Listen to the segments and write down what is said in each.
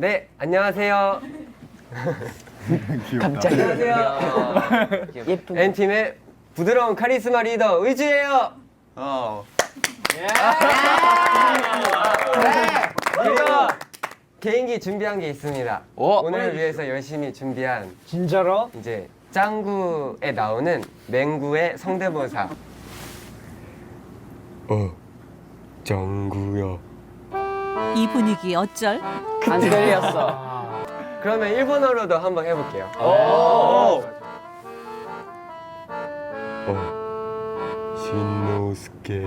네, 안녕하세요. 갑자기 예쁜 N팀의 부드러운 카리스마 리더 의지예요. 어. 그리고 개인기 준비한 게 있습니다. 오늘을 위해서 열심히 준비한 진짜로? 이제 짱구에 나오는 맹구의 성대모사. 어, 짱구야. 이 분위기 어쩔? 안 들렸어. 그러면 일본어로도 한번 해볼게요. 오. 어, 신노스케.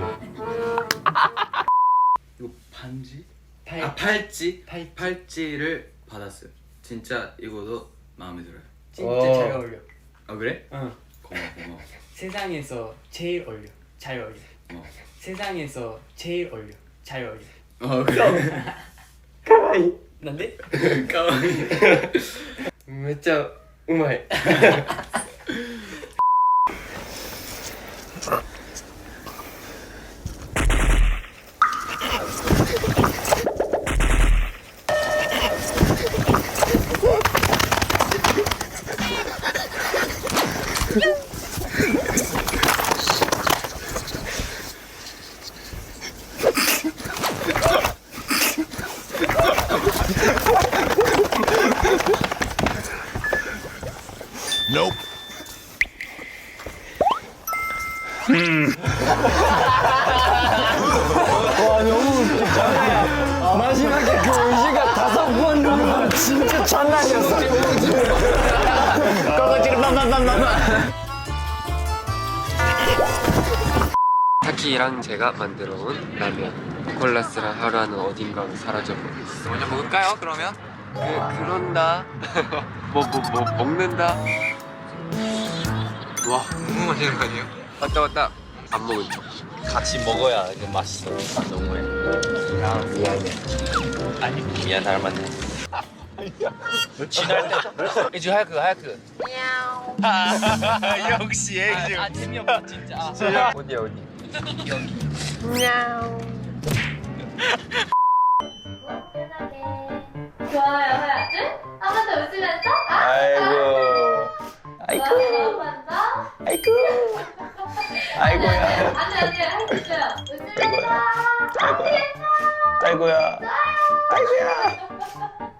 이거 반지? 아 팔찌? 팔찌를 받았어요. 진짜 이거도 마음에 들어요. 진짜 잘 어울려. 아 그래? 응. 고마워 고마워. 세상에서 제일 어울려. 잘 어울려. 어. 세상에서 제일 어울려. 잘 어울려. あわかるわい。いなんで？かわい。いめっちゃうまい。Yeah. 마지막에 그 의지가 다섯 번 누르면 진짜 장난이었어. 꺼거지를 빰빰빰빰. 타키랑 제가 만들어 온 라면. 콜라스랑 하루는 어딘가로 사라져 버렸어. 먼저 먹을까요? 그러면? 그 그런다. 뭐 뭐 뭐 먹는다. 와 너무 맛있는 거 아니에요? 왔다 왔다. 안 먹을 척. 같이 먹어야 이게 맛있어. 아, 너무해. 야 미안해. 아니 미안 닮았네. 지날 때 이제 하야크 하야크. 역시 애기. 아, 재미없어 진짜. 어디 어디. 좋아요. 하나 둘 한 번 더 웃으면서. 아, 아이고. 아이고. 좋아요. 한 번 더. 아이고. 아이고야. 안 돼 안 돼 할 수 있어요 웃으면서. 아이고야. 아이고야. 아이고야.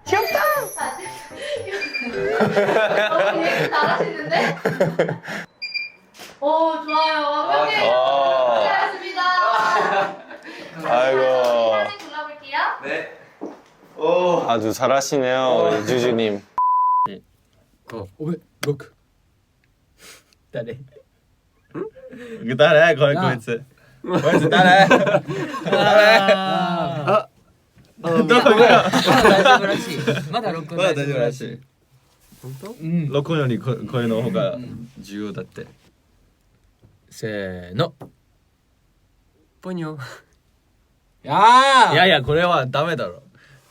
귀엽다 어, 되게 잘하시는데 아주 잘하시네요, 우리 주주님. 그 따라해, 거의 거이츠. 거이츠 따라해. 따라해. 너 그거야. まだ録まだ大丈夫らしい。録音よりこ声の方が重要だって。せーの。ポニョ。やいやいや、これはダメだろ。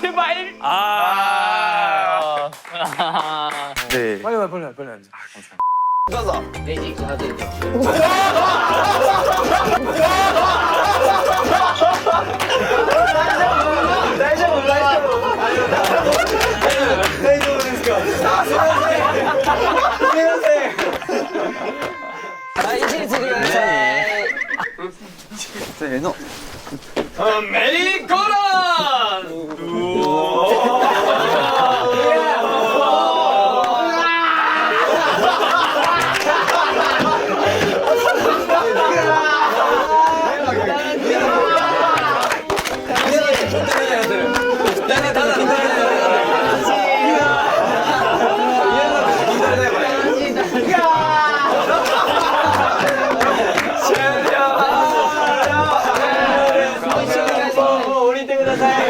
제발. 아. 아. 네. 빨리 와, 빨리 와, 빨리 와. 가자. 매직 하드. 아메리카 くださ。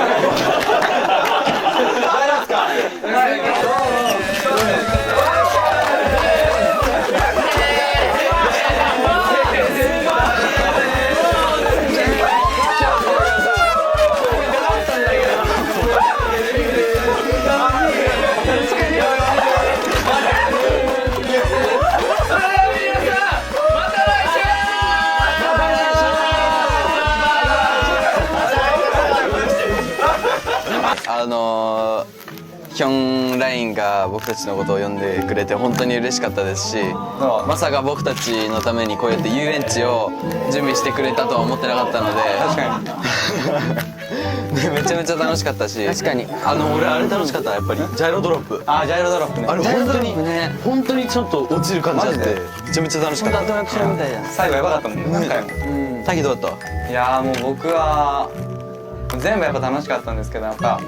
ヒョンラインが僕たちのことを呼んでくれて本当に嬉しかったですしまさか僕たちのためにこうやって遊園地を準備してくれたとは思ってなかったので確かに。で めちゃめちゃ楽しかったし確かに。あの俺あれ楽しかった？やっぱり。ジャイロドロップ。あジャイロドロップね。あれ本当にね。本当にちょっと落ちる感じあってめちゃめちゃ楽しかった。アトラクションみたいじゃん。最後やばかったもん何回も。タキどうだった？いやーもう僕は全部やっぱ楽しかったんですけどやっぱ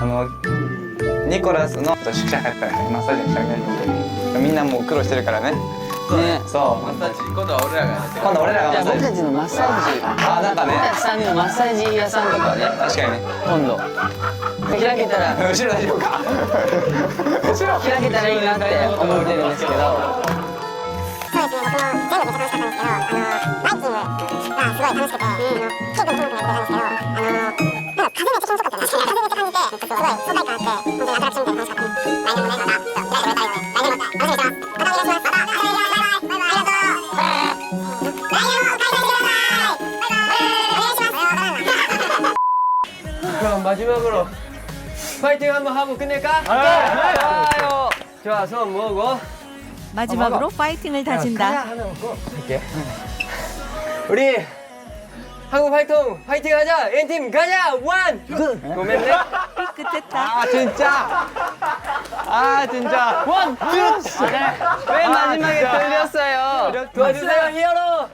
あのニコラスの宿舎ったらマッサージにしてあげるみんなもう苦労してるからね。ね、そう。マッサージ今度は俺らが。今度俺らがマッサージ。僕たちのマッサージあなんかね。僕たちのマッサージ屋さんとかね。確かに。ね今度。開けたら。後ろ大丈夫か。後ろ開けたらいいなって思ってるんですけど。そ楽しかったんですけどあのバイキングがすごい楽しくて、うん、結構たんですけどあの風風て 그럼 마지막으로 파이팅 한번 하고 끝낼까? 좋아요. 좋아, 손 모으고 마지막으로 파이팅을 다진다. 하나 먹고 갈게. 우리 한국 활동 파이팅 하자. N팀 가자. 원. 고맙네. 삐끗했다. 아 진짜 아 진짜 원투 왜 마지막에 돌렸어요 도와주세요, 히어로.